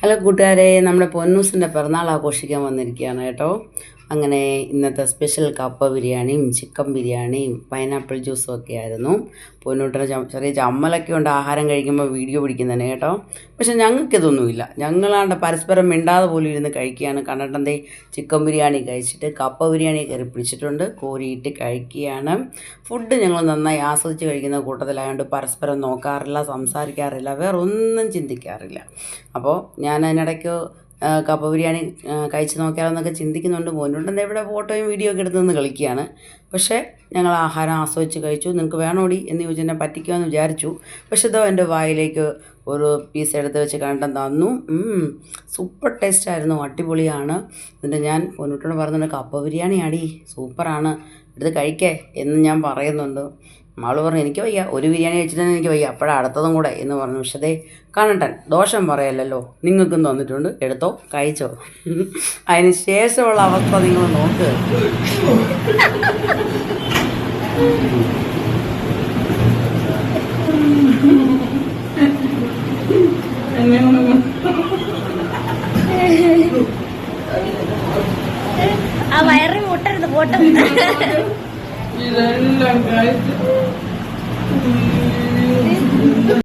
Hello കൂട്ടുകാരെ നമ്മുടെ പൊന്നൂസിന്റെ പിറന്നാൾ ആഘോഷിക്കാൻ വന്നിരിക്കുകയാണ് കേട്ടോ. അങ്ങനെ ഇന്നത്തെ സ്പെഷ്യൽ കപ്പ ബിരിയാണിയും ചിക്കൻ ബിരിയാണിയും പൈനാപ്പിൾ ജ്യൂസും ഒക്കെ ആയിരുന്നു. പൊന്നൂട്ടിന് ചെറിയ ചമ്മലൊക്കെ ഉണ്ട് ആഹാരം കഴിക്കുമ്പോൾ വീഡിയോ പിടിക്കുന്നതിന് കേട്ടോ. പക്ഷെ ഞങ്ങൾക്കിതൊന്നുമില്ല. ഞങ്ങളാണ്ട് പരസ്പരം മിണ്ടാതെ പോലും ഇരുന്ന് കഴിക്കുകയാണ്. കണ്ടിട്ടെന്തേ ചിക്കൻ ബിരിയാണി കഴിച്ചിട്ട് കപ്പ ബിരിയാണി കയറി പിടിച്ചിട്ടുണ്ട്. കോരിയിട്ട് കഴിക്കുകയാണ്. ഫുഡ് ഞങ്ങൾ നന്നായി ആസ്വദിച്ച് കഴിക്കുന്ന കൂട്ടത്തിലായതുകൊണ്ട് പരസ്പരം നോക്കാറില്ല സംസാരിക്കാറില്ല വേറെ ഒന്നും ചിന്തിക്കാറില്ല. അപ്പോൾ ഞാൻ അതിനിടയ്ക്ക് കപ്പ ബിരിയാണി കഴിച്ച് നോക്കിയാലെന്നൊക്കെ ചിന്തിക്കുന്നുണ്ട്. മോനുണ്ടെന്ന് ഇവിടെ ഫോട്ടോയും വീഡിയോ ഒക്കെ എടുത്തു നിന്ന് കളിക്കുകയാണ്. പക്ഷേ ഞങ്ങൾ ആഹാരം ആസ്വദിച്ച് കഴിച്ചു. നിനക്ക് വേണോടി എന്ന് ചോദിച്ചു എന്നെ പറ്റിക്കുമെന്ന് വിചാരിച്ചു. പക്ഷേ ഇതോ എന്റെ വായിലേക്ക് ഒരു പീസ് എടുത്ത് വെച്ച് കണ്ടം തന്നു. സൂപ്പർ ടേസ്റ്റ് ആയിരുന്നു. അടിപൊളിയാണ്. എന്നിട്ട് ഞാൻ പൊന്നൂട്ടോട് പറഞ്ഞിട്ടുണ്ട് കപ്പ ബിരിയാണി ആടി സൂപ്പറാണ്. എടുത്ത് കഴിക്കേ എന്ന് ഞാൻ പറയുന്നുണ്ട്. മാൾ പറഞ്ഞു എനിക്ക് വയ്യ. ഒരു ബിരിയാണി കഴിച്ചിട്ട് എനിക്ക് വയ്യ. അപ്പോഴാണ് അടുത്തതും കൂടെ. എന്ന് പറഞ്ഞു പക്ഷേ കാണട്ടൻ ദോഷം പറയല്ലല്ലോ. നിങ്ങൾക്കും തന്നിട്ടുണ്ട്. എടുത്തോ കഴിച്ചോ. അതിന് ശേഷമുള്ള അവസ്ഥ നിങ്ങൾ നോക്ക്. ആ വയറിൽ മുട്ടരുത് പോട്ടെ. ഇതെല്ലാം കഴിച്ച്